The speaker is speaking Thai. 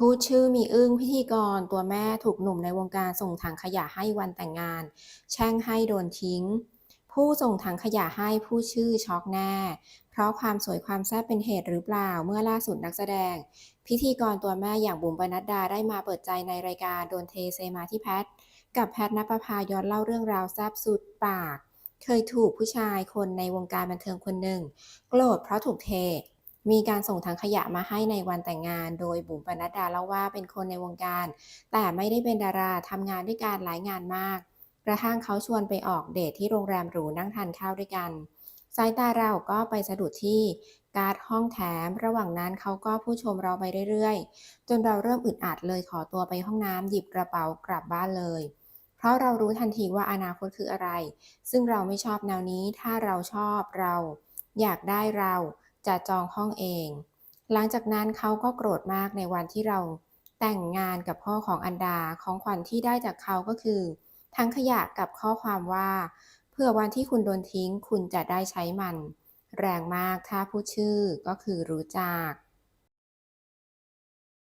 พูดชื่อมีอึ้งพิธีกรตัวแม่ถูกหนุ่มในวงการส่งถังขยะให้วันแต่งงาน แช่งให้โดนทิ้ง ผู้ส่งถังขยะให้ผู้ชื่อช็อกแน่ เพราะความสวยความแซ่บเป็นเหตุหรือเปล่าเมื่อล่าสุดนักแสดง พิธีกรตัวแม่อย่างบุ๋มปนัดดาได้มาเปิดใจในรายการโดนเทเซมาที่แพทกับแพทนปภาย้อนเล่าเรื่องราวแซบสุดปาก เคยถูกผู้ชายคนในวงการบันเทิงคนหนึ่ง โกรธเพราะถูกเท มีการส่งถังขยะมาให้ในวันแต่งงาน โดยบุ๋มปนัดดาเล่าว่าเป็นคนในวงการ แต่ไม่ได้เป็นดาราทำงานด้วยกันหลายงานมาก กระทั่งเขาชวนไปออกเดทที่โรงแรมหรูนั่งทานข้าวด้วยกัน สายตาเราก็ไปสะดุดที่การ์ดห้องแถม ระหว่างนั้นเขาก็ผู้ชมเราไปเรื่อยๆ จนเราเริ่มอึดอัดเลยขอตัวไปห้องน้ำหยิบกระเป๋ากลับบ้านเลย เพราะเรารู้ทันทีว่าอนาคตคืออะไร ซึ่งเราไม่ชอบแนวนี้ถ้าเราชอบเรา อยากได้เรา จะจองห้องเอง หลังจากนั้นเขาก็โกรธมากในวันที่เราแต่งงานกับพ่อของอันดาของขวัญที่ได้จากเขาก็คือ ทั้งขยะกับข้อความว่า เพื่อวันที่คุณโดนทิ้งคุณจะได้ใช้มัน แรงมากถ้าพูดชื่อก็คือรู้จัก